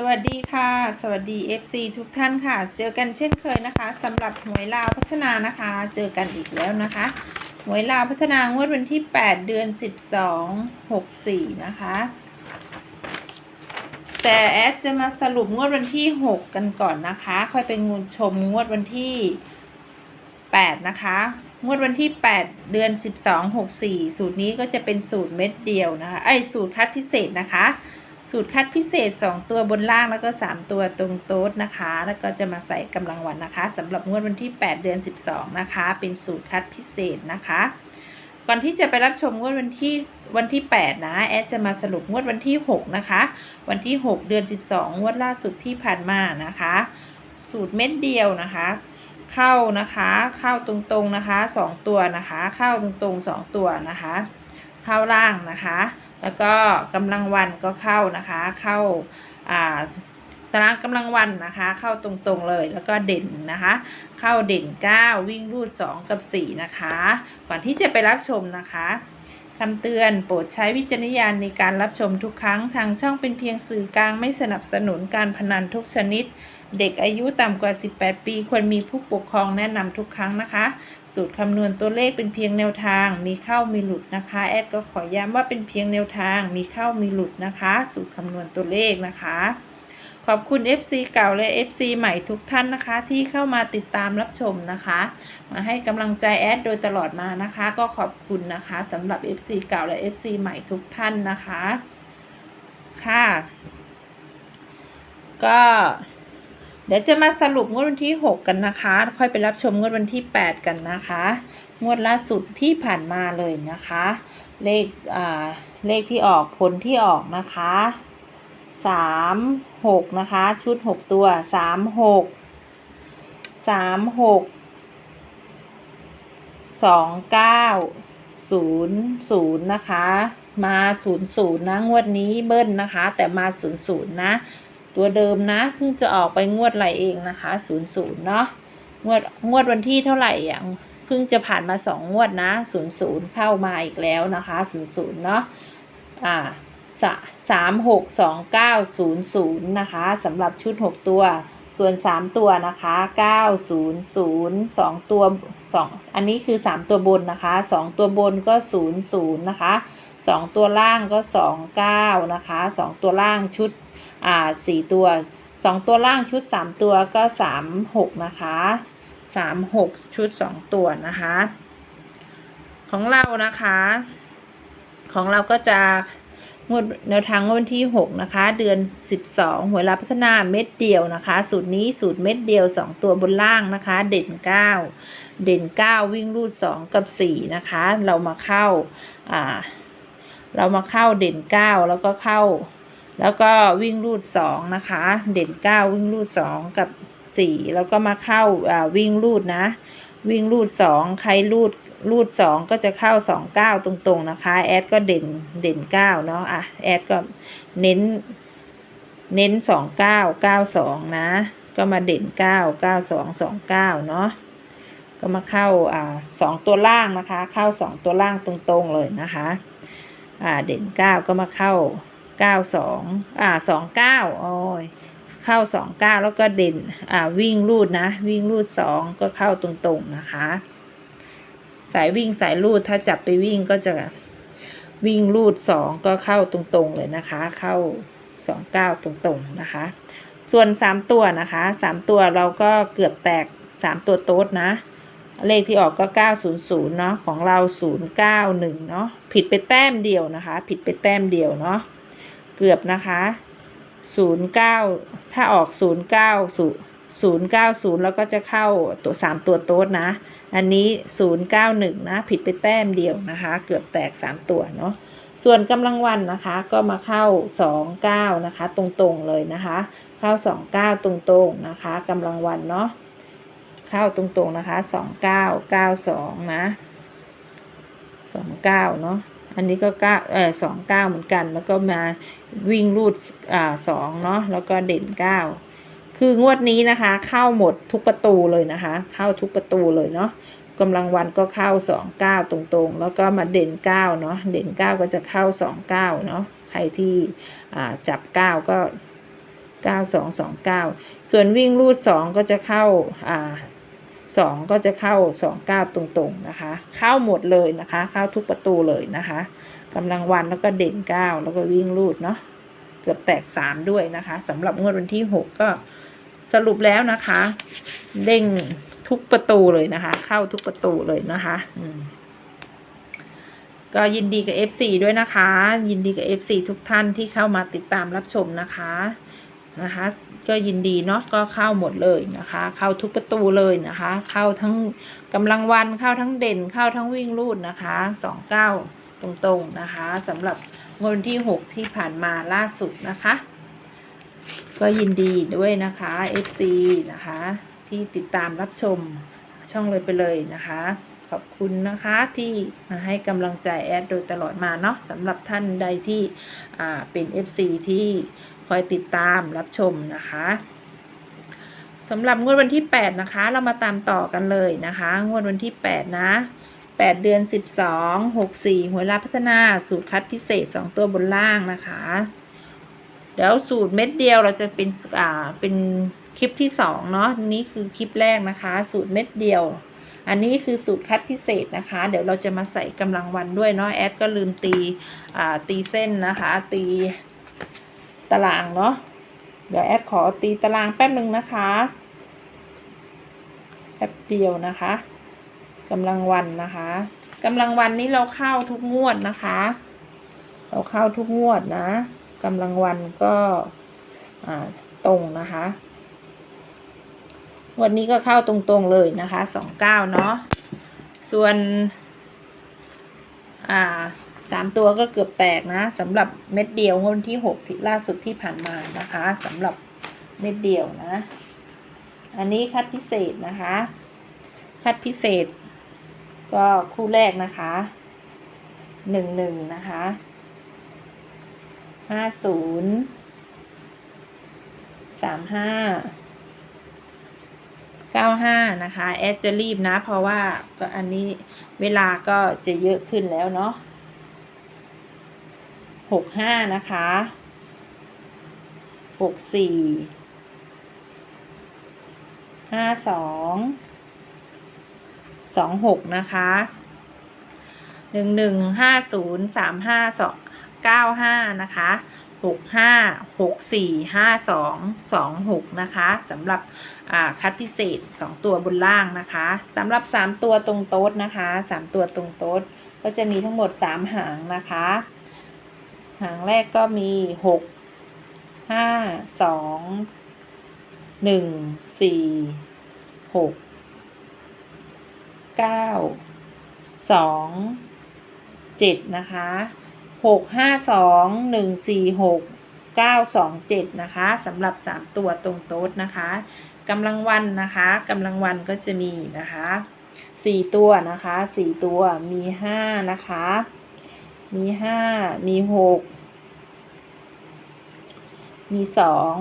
สวัสดีค่ะ สวัสดี FC ทุกท่านค่ะ เจอกันเช่นเคยนะคะสำหรับหวยลาวพัฒนานะคะ เจอกันอีกแล้วนะคะหวยลาวพัฒนางวดวันที่ 8 เดือน 12 64 นะคะ แต่แอดจะมาสรุปงวดวันที่ 6 กันก่อนนะคะ ค่อยไปงูชมงวดวันที่ 8 นะคะ งวดวันที่ 8 เดือน 12 64 สูตรนี้ก็จะเป็นสูตรเม็ดเดียวนะคะไอสูตรคัดพิเศษนะคะ สูตรคัดพิเศษ 2 ตัวบนล่างแล้วก็ 3 ตัวตรงโต๊ดนะคะ แล้วก็จะมาใส่กำลังวันนะคะสำหรับงวดวันที่ 8 เดือน 12 นะคะ เป็นสูตรคัดพิเศษนะคะ ก่อนที่จะไปรับชมงวดวันที่วันที่ 8 นะ แอดจะมาสรุปงวดวันที่ 6 นะคะ วันที่ 6 เดือน 12 งวดล่าสุดที่ผ่านมานะคะ สูตรเม็ดเดียวนะคะเข้านะคะ เข้าตรงๆนะคะ 2 ตัวนะคะ เข้าตรงๆ 2 ตัวนะคะ เข้าล่างนะคะ แล้วก็กำลังวันก็เข้านะคะ เข้าอ่าตารางกำลังวันนะคะ เข้าตรงๆเลยแล้วก็เด่นนะคะ เข้าเด่น 9 วิ่งรูด 2 กับ 4 นะคะ ก่อนที่จะไปรับชมนะคะ คำเตือนโปรดใช้วิจารณญาณในการรับชมทุกครั้งทางช่องเป็นเพียงสื่อกลางไม่สนับสนุนการพนันทุกชนิด เด็กอายุต่ำกว่า 18 ปี ควรมีผู้ปกครองแนะนำทุกครั้งนะคะ สูตรคำนวณตัวเลขเป็นเพียงแนวทาง มีเข้ามีหลุดนะคะ แอดก็ขอย้ำว่าเป็นเพียงแนวทาง มีเข้ามีหลุดนะคะ สูตรคำนวณตัวเลขนะคะ ขอบคุณ FC เก่าและ FC ใหม่ทุกท่านนะคะ ที่เข้ามาติดตามรับชมนะคะ มาให้กำลังใจแอดโดยตลอดมานะคะ ก็ขอบคุณนะคะสำหรับ FC เก่าและ FC ใหม่ทุกท่านนะคะ ค่ะ ก็เดี๋ยวจะมาสรุปงวดวันที่ 6 กันนะคะ ค่อยไปรับชมงวดวันที่ 8 กันนะคะ งวดล่าสุดที่ผ่านมาเลยนะคะ เลขอ่าเลขที่ออกผลที่ออกนะคะ 3 6นะคะ ชุด6ตัว3 6 3 6 2 9 0 0นะคะ มา0 0นะงวดนี้เบิ้ลนะคะ แต่มา0 0นะ ตัวเดิมนะเพิ่งจะออกไปงวดอะไรเองนะคะศูนย์ศูนย์เนาะงวดงวดวันที่เท่าไหร่อะเพิ่งจะผ่านมาสองงวดนะศูนย์ศูนย์เข้ามาอีกแล้วนะคะศูนย์ศูนย์เนาะอ่า สามหกสองเก้าศูนย์ศูนย์นะคะสำหรับชุดหกตัว ส่วนสามตัวนะคะเก้าศูนย์ศูนย์สองตัวสองอันนี้คือสามตัวบนนะคะสองตัวบนก็ศูนย์ศูนย์นะคะสองตัวล่างก็สองเก้านะคะสองตัวล่างชุดอ่าสี่ตัวสองตัวล่างชุดสามตัวก็สามหกนะคะสามหกชุดสองตัวนะคะ ของเรานะคะ ของเราก็จะ งวดแนวทางงวดวันที่หกนะคะ เดือนสิบสองหวยรับพัฒนาเม็ดเดียวนะคะ สูตรนี้สูตรเม็ดเดียวสองตัวบนล่างนะคะ เด่นเก้าเด่นเก้าวิ่งรูดสองกับสี่นะคะ เรามาเข้าอ่าเรามาเข้าเด่นเก้าแล้วก็เข้า แล้วก็วิ่งรูดสองนะคะ เด่นเก้าวิ่งรูดสองกับสี่แล้วก็มาเข้าอ่าวิ่งรูดนะ วิ่งรูดสองใครรูด รูดสองก็จะเข้าสองเก้าตรงๆนะคะ แอดก็เด่นเด่นเก้าเนาะอะแอดก็เน้น เน้นสองเก้าเก้าสองนะ ก็มาเด่นเก้าเก้าสองสองเก้าเนาะก็มาเข้าอ่าสองตัวล่างนะคะ เข้าสองตัวล่างตรงๆเลยนะคะอ่าเด่นเก้าก็มาเข้าเก้าสองอ่าสองเก้าโอ้ยเข้าสองเก้าแล้วก็เด่นอ่าวิ่งรูดนะ วิ่งรูดสองก็เข้าตรงๆนะคะายวิ่งสายรูดถ้าจับไปวิ่งก็จะวิ่งรูดสองก็เข้าตรงๆเลยนะคะ เข้าสองเก้าตรงๆนะคะ ส่วนสามตัวนะคะสามตัวเราก็เกือบแตกสามตัวโต๊ดนะ เลขที่ออกก็900เนาะของเรา091เก้าหนึ่งเนาะผิดไปแต้มเดียวนะคะ ผิดไปแต้มเดียวเนาะเกือบนะคะ09ถ้าออก09 090 แล้วก็จะเข้าตัว 3 ตัวโต๊ดนะ อันนี้ 091 นะ ผิดไปแต้มเดียวนะคะ เกือบแตก 3 ตัวเนาะส่วนกำลังวันนะคะก็มาเข้า 29 นะคะ ตรงๆเลยนะคะ เข้า 29 ตรงๆนะคะกำลังวันเนาะเข้าตรงๆนะคะสองเก้าเก้าสองนะสองเก้าเนาะอันนี้ก็เก้าเออสองเก้าเหมือนกัน แล้วก็มาวิ่งรูดอ่าสองเนาะแล้วก็เด่นเก้า คืองวดนี้นะคะ เข้าหมดทุกประตูเลยนะคะ เข้าทุกประตูเลยเนาะกำลังวันก็เข้าสองเก้าตรงๆ แล้วก็มาเด่นเก้าเนาะเด่นเก้าก็จะเข้าสองเก้าเนาะใครที่จับเก้าก็เก้าสองสองเก้าส่วนวิ่งรูดสองก็จะเข้าาสองก็จะเข้าสองเก้าตรงๆนะคะ เข้าหมดเลยนะคะ เข้าทุกประตูเลยนะคะกำลังวันแล้วก็เด่นเก้าแล้วก็วิ่งรูดเนาะ เกือบแตกสามด้วยนะคะสำหรับงวดวันที่หกก็สรุปแล้วนะคะ เด้งทุกประตูเลยนะคะ เข้าทุกประตูเลยนะคะก็ยินดีกับ FC ด้วยนะคะ ยินดีกับ FC ทุกท่านที่เข้ามาติดตามรับชมนะคะนะคะ ก็ยินดีเนาะก็เข้าหมดเลยนะคะ เข้าทุกประตูเลยนะคะ เข้าทั้งกำลังวันเข้าทั้งเด่นเข้าทั้งวิ่งรูดนะคะสองเก้า ตรงๆนะคะสำหรับงวดวันที่ 6 ที่ผ่านมาล่าสุดนะคะ ก็ยินดีด้วยนะคะ FC นะคะ ที่ติดตามรับชมช่องเลยไปเลยนะคะ ขอบคุณนะคะที่มาให้กำลังใจแอดโดยตลอดมาเนาะสำหรับท่านใดที่เป็น FC ที่คอยติดตามรับชมนะคะสำหรับงวดวันที่ 8 นะคะ เรามาตามต่อกันเลยนะคะ งวดวันที่ 8 นะ 8 เดือน 12 64หัวยรับพัฒนาสูตรคัดพิเศษ 2 ตัวบนล่างนะคะ เดี๋ยวสูตรเม็ดเดียวเราจะเป็นอ่าเป็นคลิปที่ 2 เนาะนี่คือคลิปแรกนะคะ สูตรเม็ดเดียว อันนี้คือสูตรคัดพิเศษนะคะ เดี๋ยวเราจะมาใส่กำลังวันด้วยเนาะแอดก็ลืมตีอ่าตีเส้นนะคะ ตีตารางเนาะเดี๋ยวแอดขอตีตารางแป๊บหนึ่งนะคะแป๊บเดียวนะคะ กำลังวันนะคะกำลังวันนี้เราเข้าทุกงวดนะคะ เราเข้าทุกงวดนะกำลังวันก็ตรงนะคะวันนี้ก็เข้าตรงๆเลยนะคะสองเก้าเนาะส่วนอ่าสามตัวก็เกือบแตกนะสำหรับเม็ดเดียวงวดที่หกที่ล่าสุดที่ผ่านมานะคะสำหรับเม็ดเดียวนะ อันนี้คัดพิเศษนะคะ คัดพิเศษ ก็คู่แรกนะคะหนึ่งหนึ่งนะคะห้าศูนย์สามห้า95นะคะแอดจะรีบนะ เพราะว่าก็อันนี้เวลาก็จะเยอะขึ้นแล้วเนาะ65นะคะหกสี่ห้าสอง 64 52 26นะคะ1150 35 95นย์สามห้าสองเก้าห้านะคะหกห้าหกสี่ห้าสองสองหกนะคะสำหรับคัดพิเศษสองตัวบนล่างนะคะสำหรับสามตัวตรงโต๊ดนะคะสามตัวตรงโต๊ดก็จะมีทั้งหมดสามหางนะคะ หางแรกก็มีหกห้าสองหนึ่งสี่หก เก้าสองเจ็ดนะคะหกห้าสองหนึ่งสี่หกเก้าสองเจ็ดนะคะสำหรับสามตัวตรงโต๊ดนะคะกำลังวันนะคะกำลังวันก็จะมีนะคะสี่ตัวนะคะสี่ตัวมีห้านะคะ มีห้ามีหกมีสอง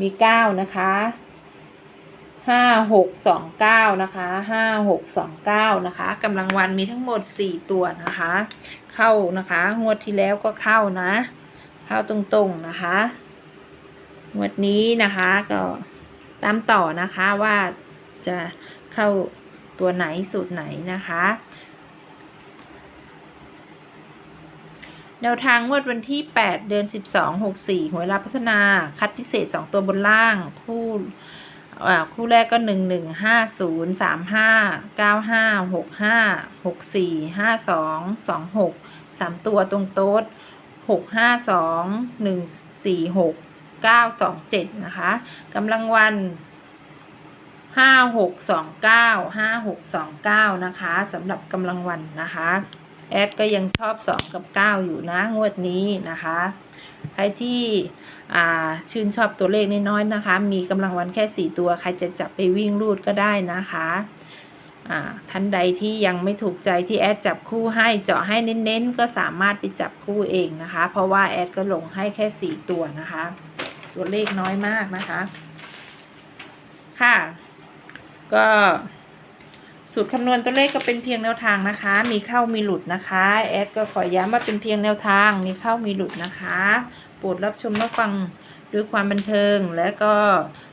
มีเก้านะคะ ห้าหกสองเก้านะคะห้าหกสองเก้านะคะกำลังวันมีทั้งหมดสี่ตัวนะคะ เข้านะคะงวดที่แล้วก็เข้านะ เข้าตรงๆนะคะงวดนี้นะคะก็ตามต่อนะคะว่าจะเข้าตัวไหนสูตรไหนนะคะแนวทางงวดวันที่ 8 เดือน 12 64หวยรับพัฒนา คัดพิเศษ 2 ตัวบนล่าง คู่ คู่แรกก็ 1 1 5 0 3 5 9 5 6 5 6 4 5 2 2 6 3 ตัวตรงโต๊ด 6 5 2 1 4 6 9 2 7 นะคะกำลังวันห้าหกสองเก้าห้าหกสองเก้านะคะสำหรับกำลังวันนะคะ แอดก็ยังชอบสองกับเก้าอยู่นะงวดนี้นะคะ ใครที่อ่าชื่นชอบตัวเลขน้อยๆนะคะ มีกำลังวันแค่สี่ตัว ใครจะจับไปวิ่งรูดก็ได้นะคะอ่าท่านใดที่ยังไม่ถูกใจที่แอดจับคู่ให้เจาะให้เน้นๆ ก็สามารถไปจับคู่เองนะคะ เพราะว่าแอดก็ลงให้แค่สี่ตัวนะคะ ตัวเลขน้อยมากนะคะ ค่ะ ก็ สูตรคำนวณตัวเลขก็เป็นเพียงแนวทางนะคะ มีเข้ามีหลุดนะคะ แอดก็ขอย้ำว่าเป็นเพียงแนวทาง มีเข้ามีหลุดนะคะ โปรดรับชมรับฟังด้วยความบันเทิง และก็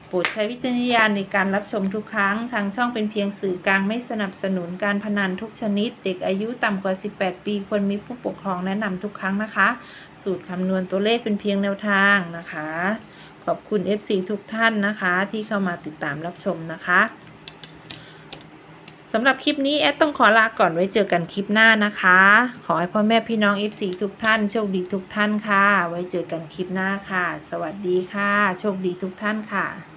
โปรดใช้วิจารณญาณในการรับชมทุกครั้ง ทางช่องเป็นเพียงสื่อกลางไม่สนับสนุนการพนันทุกชนิด เด็กอายุต่ำกว่า 18 ปีควรมีผู้ปกครองแนะนำทุกครั้งนะคะ สูตรคำนวณตัวเลขเป็นเพียงแนวทางนะคะ ขอบคุณ FC ทุกท่านนะคะ ที่เข้ามาติดตามรับชมนะคะ สำหรับคลิปนี้แอดต้องขอลาก่อนไว้เจอกันคลิปหน้านะคะ ขอให้พ่อแม่พี่น้อง FC ทุกท่านโชคดีทุกท่านค่ะ ไว้เจอกันคลิปหน้าค่ะ สวัสดีค่ะ โชคดีทุกท่านค่ะ